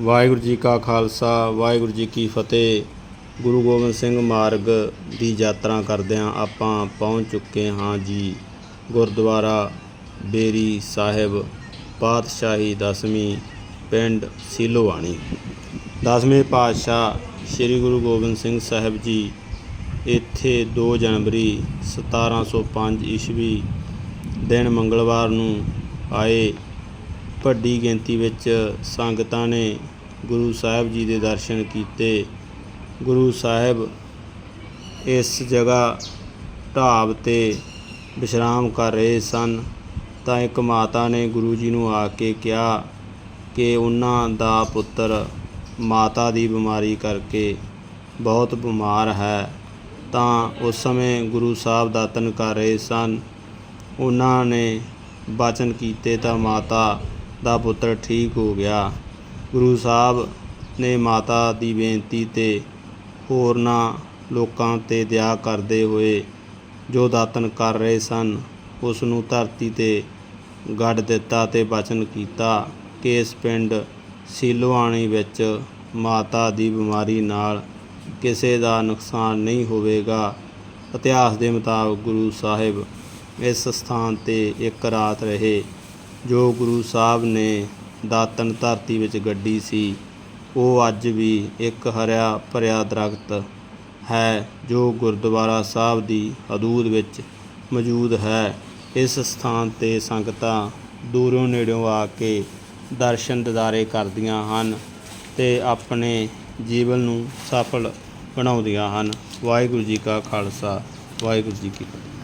ਵਾਹਿਗੁਰੂ ਜੀ ਕਾ ਖਾਲਸਾ, ਵਾਹਿਗੁਰੂ ਜੀ ਕੀ ਫਤਿਹ। ਗੁਰੂ ਗੋਬਿੰਦ ਸਿੰਘ ਮਾਰਗ ਦੀ ਯਾਤਰਾ ਕਰਦਿਆਂ ਆਪਾਂ ਪਹੁੰਚ ਚੁੱਕੇ ਹਾਂ ਜੀ। ਗੁਰਦੁਆਰਾ ਬੇਰੀ ਸਾਹਿਬ ਪਾਤਸ਼ਾਹੀ ਦਸਵੀਂ ਪਿੰਡ ਸੀਲੋਵਾਣੀ। ਦਸਵੇਂ ਪਾਤਸ਼ਾਹ ਸ੍ਰੀ ਗੁਰੂ ਗੋਬਿੰਦ ਸਿੰਘ ਸਾਹਿਬ ਜੀ ਇੱਥੇ 2 ਜਨਵਰੀ 1705 ਈਸਵੀ ਦਿਨ ਮੰਗਲਵਾਰ ਨੂੰ ਆਏ। ਵੱਡੀ ਗਿਣਤੀ ਵਿੱਚ ਸੰਗਤਾਂ ਨੇ ਗੁਰੂ ਸਾਹਿਬ ਜੀ ਦੇ ਦਰਸ਼ਨ ਕੀਤੇ। ਗੁਰੂ ਸਾਹਿਬ ਇਸ ਜਗ੍ਹਾ ਢਾਬ ਤੇ ਵਿਸ਼ਰਾਮ ਕਰ ਰਹੇ ਸਨ। ਤਾਂ ਇੱਕ ਮਾਤਾ ਨੇ ਗੁਰੂ ਜੀ ਨੂੰ ਆ ਕੇ ਕਿਹਾ ਕਿ ਉਹਨਾਂ ਦਾ ਪੁੱਤਰ ਮਾਤਾ ਦੀ ਬਿਮਾਰੀ ਕਰਕੇ ਬਹੁਤ ਬਿਮਾਰ ਹੈ। ਤਾਂ ਉਸ ਸਮੇਂ ਗੁਰੂ ਸਾਹਿਬ ਦਾਤਨ ਕਰ ਰਹੇ ਸਨ। ਉਹਨਾਂ ਨੇ ਬਚਨ ਕੀਤੇ ਤਾਂ ਮਾਤਾ ਦਾ ਪੁੱਤਰ ਠੀਕ ਹੋ ਗਿਆ। ਗੁਰੂ ਸਾਹਿਬ ਨੇ ਮਾਤਾ ਦੀ ਬੇਨਤੀ ਤੇ ਹੋਰਨਾਂ ਲੋਕਾਂ ਤੇ ਦਇਆ ਕਰਦੇ ਹੋਏ ਜੋ ਦਾਤਨ ਕਰ ਰਹੇ ਸਨ ਉਸ ਨੂੰ ਧਰਤੀ ਤੇ ਗੱਡ ਦਿੱਤਾ ਤੇ ਬਚਨ ਕੀਤਾ ਕਿ ਇਸ ਪਿੰਡ ਸੀਲੋਆਣੀ ਵਿੱਚ ਮਾਤਾ ਦੀ ਬਿਮਾਰੀ ਨਾਲ ਕਿਸੇ ਦਾ ਨੁਕਸਾਨ ਨਹੀਂ ਹੋਵੇਗਾ। ਇਤਿਹਾਸ ਦੇ ਮੁਤਾਬਕ ਗੁਰੂ ਸਾਹਿਬ ਇਸ ਸਥਾਨ ਤੇ ਇੱਕ ਰਾਤ ਰਹੇ। ਜੋ ਗੁਰੂ ਸਾਹਿਬ ਨੇ ਦਾਤਨ ਧਰਤੀ ਵਿੱਚ ਗੱਡੀ ਸੀ, ਉਹ ਅੱਜ ਵੀ ਇੱਕ ਹਰਿਆ ਭਰਿਆ ਦਰਖਤ ਹੈ, ਜੋ ਗੁਰਦੁਆਰਾ ਸਾਹਿਬ ਦੀ ਹਦੂਦ ਵਿੱਚ ਮੌਜੂਦ ਹੈ। ਇਸ ਸਥਾਨ ਤੇ ਸੰਗਤਾਂ ਦੂਰੋਂ ਨੇੜਿਓਂ ਆ ਕੇ ਦਰਸ਼ਨ ਦਿਦਾਰੇ ਕਰਦੀਆਂ ਹਨ ਤੇ ਆਪਣੇ ਜੀਵਨ ਨੂੰ ਸਫਲ ਬਣਾਉਂਦੀਆਂ ਹਨ। ਵਾਹਿਗੁਰੂ ਜੀ ਕਾ ਖਾਲਸਾ, ਵਾਹਿਗੁਰੂ ਜੀ ਕੀ ਫਤਿਹ।